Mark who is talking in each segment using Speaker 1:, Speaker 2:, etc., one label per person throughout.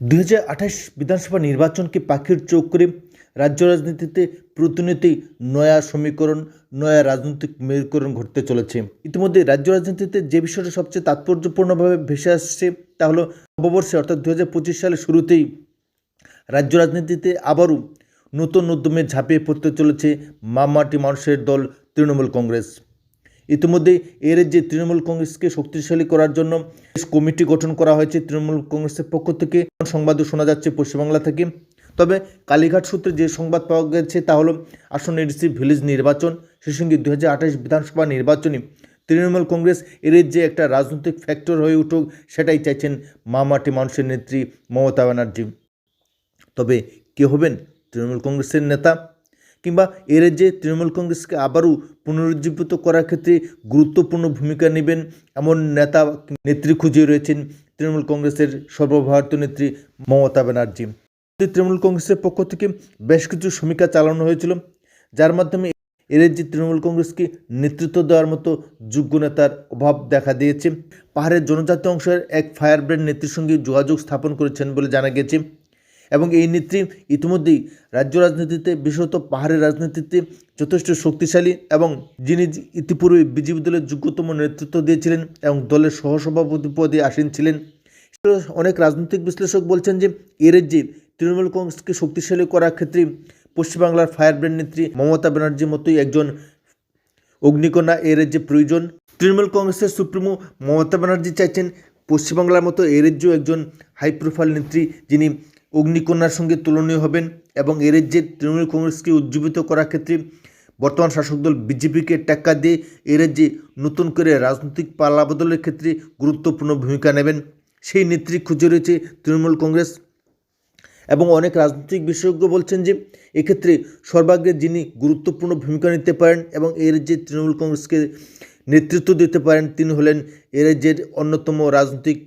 Speaker 1: দুই হাজার আঠাশ বিধানসভা নির্বাচনকে পাখির চোখ করে রাজ্য রাজনীতিতে প্রতিনিয়তই নয়া সমীকরণ, নয়া রাজনৈতিক মেরুকরণ ঘটতে চলেছে। ইতিমধ্যে রাজ্য রাজনীতিতে যে বিষয়টা সবচেয়ে তাৎপর্যপূর্ণভাবে ভেসে আসছে তা হলো নববর্ষে, অর্থাৎ দু হাজার পঁচিশ সালের শুরুতেই রাজ্য রাজনীতিতে আবারও নতুন উদ্যমে ঝাঁপিয়ে পড়তে চলেছে মামাটি মানুষের দল তৃণমূল কংগ্রেস। ইতিমধ্যে এর যে তৃণমূল কংগ্রেসকে শক্তিশালী করার জন্য কমিটি গঠন করা হয়েছে তৃণমূল কংগ্রেসের পক্ষ থেকে। সংবাদও শোনা যাচ্ছে পশ্চিমবাংলা থেকে। তবে কালীঘাট সূত্রে যে সংবাদ পাওয়া গেছে তা হলো, আসন্ন এডিসি ভিলেজ নির্বাচন, সেই সঙ্গে দু হাজার আঠাশ বিধানসভা নির্বাচনে তৃণমূল কংগ্রেস এর যে একটা রাজনৈতিক ফ্যাক্টর হয়ে উঠুক, সেটাই চাইছেন মামাটি মানুষের নেত্রী মমতা ব্যানার্জি। তবে কে হবেন তৃণমূল কংগ্রেসের নেতা? কিংবা এর যে তৃণমূল কংগ্রেসকে আবারও পুনরুজ্জীবিত করার ক্ষেত্রে গুরুত্বপূর্ণ ভূমিকা নেবেন এমন নেতা নেত্রী খুঁজে রয়েছেন তৃণমূল কংগ্রেসের সর্বভারতীয় নেত্রী মমতা ব্যানার্জি। তৃণমূল কংগ্রেসের পক্ষ থেকে বেশ কিছু সমীক্ষা চালানো হয়েছিল, যার মাধ্যমে এর যে তৃণমূল কংগ্রেসকে নেতৃত্ব দেওয়ার মতো যোগ্য নেতার অভাব দেখা দিয়েছে। পাহাড়ের জনজাতি অংশের এক ফায়ার ব্র্যান্ড নেত্রীর সঙ্গে যোগাযোগ স্থাপন করেছেন বলে জানা গেছে। এবং এই নেত্রী ইতিমধ্যেই রাজ্য রাজনীতিতে বিশেষত পাহাড়ের রাজনীতিতে যথেষ্ট শক্তিশালী এবং যিনি ইতিপূর্বে বিজেপি দলের যোগ্যতম নেতৃত্ব দিয়েছিলেন এবং দলের সহসভাপতি পদে আসীন ছিলেন অনেক রাজনৈতিক বিশ্লেষক বলছেন যে এর যে তৃণমূল কংগ্রেসকে শক্তিশালী করার ক্ষেত্রে পশ্চিমবাংলার ফায়ার ব্র্যান্ড নেত্রী মমতা ব্যানার্জির মতোই একজন অগ্নিকন্যা এর যে প্রয়োজন। তৃণমূল কংগ্রেসের সুপ্রিমো মমতা ব্যানার্জি চাইছেন পশ্চিমবাংলার মতো এ এর একজন হাই প্রোফাইল নেত্রী যিনি অগ্নিকন্যার সঙ্গে তুলনীয় হবেন এবং এর যে তৃণমূল কংগ্রেসকে উজ্জীবিত করার ক্ষেত্রে বর্তমান শাসক দল বিজেপিকে টেক্কা দিয়ে এর যে নতুন করে রাজনৈতিক পাল্লা বদলের ক্ষেত্রে গুরুত্বপূর্ণ ভূমিকা নেবেন। সেই নেত্রী খুঁজে রয়েছে তৃণমূল কংগ্রেস। এবং অনেক রাজনৈতিক বিশেষজ্ঞ বলছেন যে, এক্ষেত্রে সর্বাগ্রে যিনি গুরুত্বপূর্ণ ভূমিকা নিতে পারেন এবং এর যে তৃণমূল কংগ্রেসকে নেতৃত্ব দিতে পারেন, তিনি হলেন এর যে অন্যতম রাজনৈতিক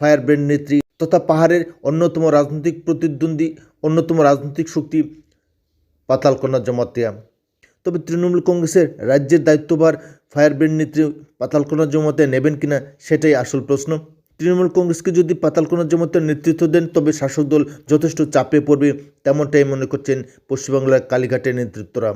Speaker 1: ফায়ার ব্র্যান্ড নেত্রী তথা পাহাড়ের অন্যতম রাজনৈতিক প্রতিদ্বন্দ্বী, অন্যতম রাজনৈতিক শক্তি পাতালকন্যা জমাতিয়া। তবে তৃণমূল কংগ্রেসের রাজ্যের দায়িত্বভার ফায়ার ব্র্যান্ড নেত্রী পাতালকোনা জমাতে নেবেন কিনা সেটাই আসল প্রশ্ন। তৃণমূল কংগ্রেসকে যদি পাতালকোনা জমাতের নেতৃত্ব দেন, তবে শাসক দল যথেষ্ট চাপে পড়বে, তেমনটাই মনে করছেন পশ্চিমবাংলার কালীঘাটের নেতৃত্বরা।